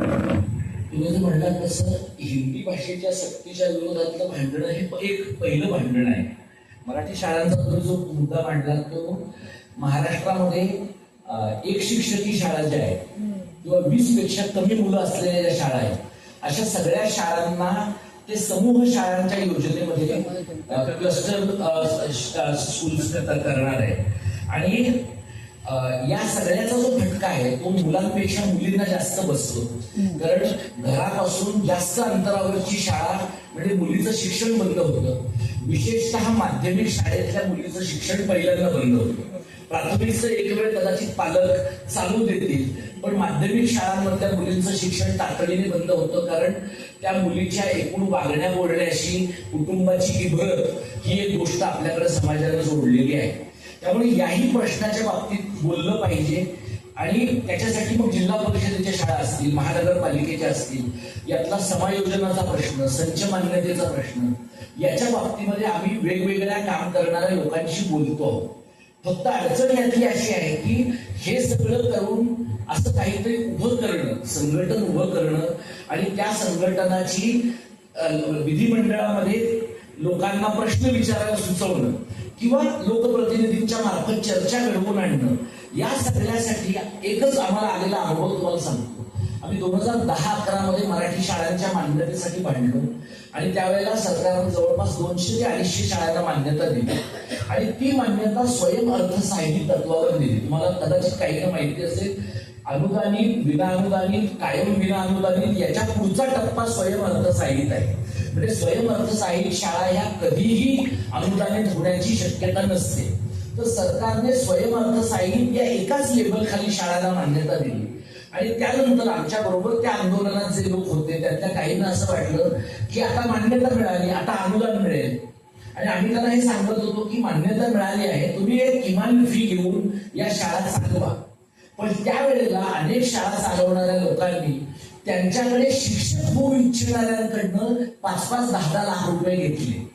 तुम्ही जर तसं हिंदी भाषेच्या सक्तीच्या विरोधातलं भांडण हे एक पहिलं भांडण आहे. मराठी शाळांचा जो मुद्दा मांडला तो महाराष्ट्रामध्ये एक शिक्षकी शाळा ज्या आहेत किंवा वीसपेक्षा कमी मुलं असलेल्या ज्या शाळा आहेत अशा सगळ्या शाळांना ते समूह शाळांच्या योजनेमध्ये क्लस्टर स्कूल्स करणार आहे. आणि या सगळ्याचा जो फटका आहे तो मुलांपेक्षा मुलींना जास्त बसतो. कारण घरापासून जास्त अंतरावरची शाळा म्हणजे मुलीचं शिक्षण बंद होतं. विशेषतः माध्यमिक शाळेतल्या मुलीचं शिक्षण पहिल्यांदा बंद होतं. प्राथमिकचं एक वेळ कदाचित पालक चालू देतील पण माध्यमिक शाळांमधल्या मुलींचं शिक्षण तातडीने बंद होतं कारण त्या मुलीच्या एकूण वागण्या बोलण्याशी कुटुंबाची इभत ही एक गोष्ट आपल्याकडे समाजाला जोडलेली आहे. त्यामुळे याही प्रश्नाच्या बाबतीत बोललं पाहिजे आणि त्याच्यासाठी मग जिल्हा परिषदेच्या शाळा असतील महानगरपालिकेच्या असतील यातला समायोजनाचा प्रश्न संच मान्यतेचा प्रश्न याच्या बाबतीमध्ये आम्ही वेगवेगळ्या काम करणाऱ्या लोकांशी बोलतो आहोत. फक्त अडचण यातली अशी आहे की हे सगळं करून असं काहीतरी उभं करणं संघटन उभं करणं आणि त्या संघटनाची विधिमंडळामध्ये लोकांना प्रश्न विचारायला सुचवणं किंवा लोकप्रतिनिधींच्या मार्फत चर्चा घडवून आणणं या सगळ्यासाठी एकच आम्हाला आलेला अनुभव तुम्हाला सांगतो. आम्ही दोन हजार दहा अकरा मध्ये मराठी शाळांच्या मान्यतेसाठी भांडलो आणि त्यावेळेला सरकारनं जवळपास दोनशे ते अडीचशे शाळांना मान्यता दिली. आणि ती मान्यता स्वयं अर्थसाहित्य तत्वावर दिली. तुम्हाला कदाचित काही माहिती असेल अनुदानित विना अनुदानित कायम विना अनुदानित याच्या पुढचा टप्पा स्वयं अर्थसाहित आहे. म्हणजे स्वयं अर्थसाहित शाळा ह्या कधीही अनुदानित होण्याची शक्यता नसते. तर सरकारने स्वयं अर्थसाहित या एकाच लेबल खाली शाळांना मान्यता दिली. आणि त्यानंतर आमच्या बरोबर त्या आंदोलनात जे लोक होते त्यातल्या काहींना असं वाटलं की आता मान्यता मिळाली आता अनुदान मिळेल. आणि आम्ही त्यांना हे सांगत होतो की मान्यता मिळाली आहे तुम्ही एक किमान फी घेऊन या शाळा चालवा. पण त्यावेळेला अनेक शाळा चालवणाऱ्या लोकांनी त्यांच्याकडे शिक्षक होऊ इच्छिणाऱ्यांकडनं पाच पाच दहा दहा लाख रुपये घेतले.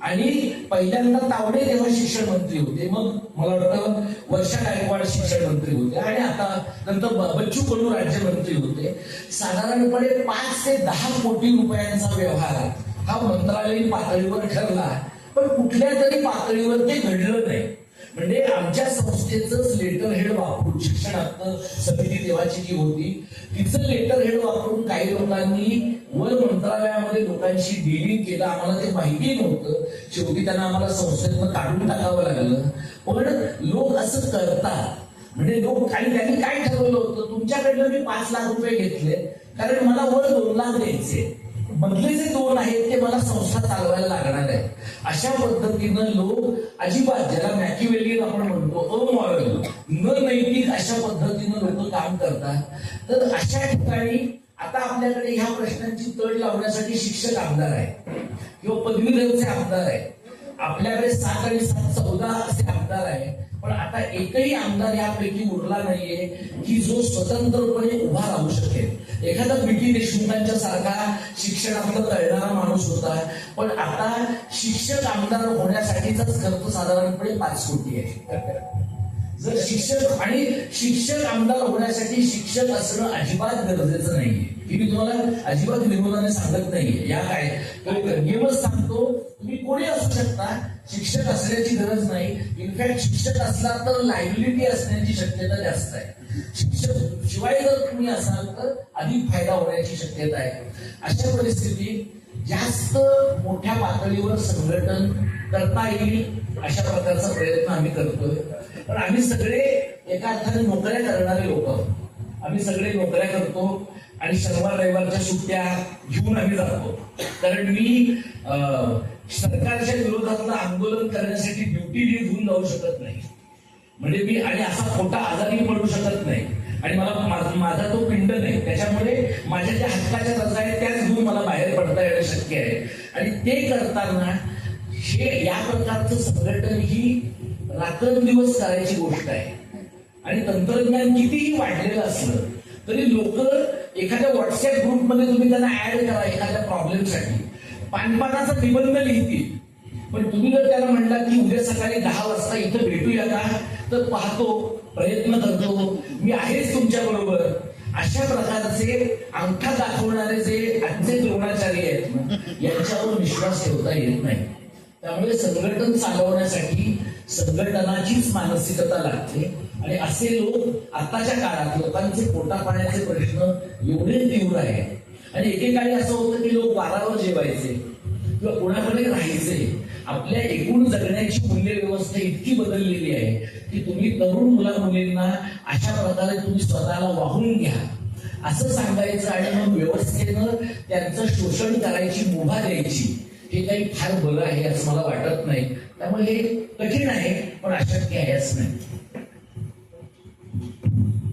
आणि पहिल्यांदा तावडे तेव्हा शिक्षण मंत्री होते. मग मला वाटतं वर्षा गायकवाड शिक्षण मंत्री होते. आणि आता नंतर बच्चू कडू राज्यमंत्री होते. साधारणपणे पाच ते दहा कोटी रुपयांचा व्यवहार हा मंत्रालयीन पातळीवर ठरला. पण कुठल्या तरी पातळीवर ते घडलं नाही. म्हणजे आमच्या संस्थेच लेटर हेड वापरून शिक्षण हक्क समिती देवाची जी होती तिचं लेटर हेड वापरून काही लोकांनी वन मंत्रालयामध्ये लोकांशी डिलिंग केलं. आम्हाला ते माहिती नव्हतं. शेवटी त्यांना आम्हाला संस्थेतनं काढून टाकावं लागलं. पण लोक असं करतात. म्हणजे लोक काही त्यांनी काय ठरवलं होतं? तुमच्याकडनं मी पाच लाख रुपये घेतले. कारण मला वर दोन लाख द्यायचे. मधले जे दोन आहेत ते मला संस्था चालवायला लागणार आहे अशा पद्धतीनं लोक अजिबात ज्याला मॅक्युवेलियन आपण म्हणतो अमॉरल न नैतिक अशा पद्धतीनं लोक काम करतात. तर अशा ठिकाणी आता आपल्याकडे ह्या प्रश्नांची तड लावण्यासाठी शिक्षक आमदार आहे किंवा पदवीधरचे आमदार आहे आपल्याकडे सात आणि सात चौदा असे आमदार आहे. पण आता एकही आमदार यापैकी उरला नाहीये की जो स्वतंत्रपणे उभा राहू शकेल. एखादा बीटी देशमुखांच्या सारखा शिक्षणातलं तळणारा माणूस होता. पण आता शिक्षक आमदार होण्यासाठीचाच खर्च साधारणपणे पाच कोटी आहे. जर शिक्षक आणि शिक्षक आमदार होण्यासाठी शिक्षक असणं अजिबात गरजेचं नाहीये. की मी तुम्हाला अजिबात विरोधाने सांगत नाहीये. या काय? नियमच सांगतो तुम्ही कोणी असू शकता शिक्षक असण्याची गरज नाही. इनफॅक्ट शिक्षक असला तर लायबिलिटी असण्याची शक्यता जास्त आहे. शिक्षक शिवाय जर तुम्ही असाल तर अधिक फायदा होण्याची शक्यता आहे. अशा परिस्थितीत जास्त मोठ्या पातळीवर संघटन करता येईल अशा प्रकारचा प्रयत्न आम्ही करतोय. पण आम्ही सगळे एका अर्थाने नोकऱ्या करणारे लोक आम्ही सगळे नोकऱ्या करतो आणि शनिवार रविवारच्या सुट्ट्या घेऊन आम्ही जातो. कारण मी अं, सरकारच्या विरोधातलं आंदोलन करण्यासाठी ड्युटी घेऊन जाऊ शकत नाही. म्हणजे मी आणि असा खोटा आजारी पडू शकत नाही. आणि मला माझा तो पिंड नाही. त्याच्यामुळे माझ्या ज्या हक्काच्या रजा आहेत त्याच घेऊन मला बाहेर पडता येणं शक्य आहे. आणि ते करताना हे या प्रकारचं संघटन ही रात्रंदिवस करायची गोष्ट आहे. आणि तंत्रज्ञान कितीही वाढलेलं असलं तरी लोक एखाद्या व्हॉट्सअप ग्रुपमध्ये तुम्ही त्यांना ऍड करा एखाद्या प्रॉब्लेमसाठी. पानपानाचा निबंध लिहितील. पण तुम्ही जर त्याला म्हणला की उद्या सकाळी दहा वाजता इथं भेटूया का तर पाहतो प्रयत्न करतो. मी आहेच तुमच्या बरोबर. अशा प्रकारचे अंगठा दाखवणारे जे आजचे द्रोणाचार्य आहेत ना यांच्यावर विश्वास ठेवता येत नाही. त्यामुळे संघटन चालवण्यासाठी संघटनाचीच मानसिकता लागते. आणि असे लोक आताच्या काळात लोकांचे पोटापाण्याचे प्रश्न एवढे तीव्र आहेत. आणि एकेकाळी असं होतं की लोक वारावर जेवायचे किंवा कोणाकडे राहायचे. आपल्या एकूण जगण्याची मूल्य व्यवस्था इतकी बदललेली आहे की तुम्ही तरुण मुला मुलींना अशा प्रकारे तुम्ही स्वतःला वाहून घ्या. असं सांगायचं आणि मग व्यवस्थेनं त्यांचं शोषण करायची मुभा द्यायची हे काही फार बरं आहे असं मला वाटत नाही. त्यामुळे हे कठीण आहे पण अशक्य आहे असं नाही.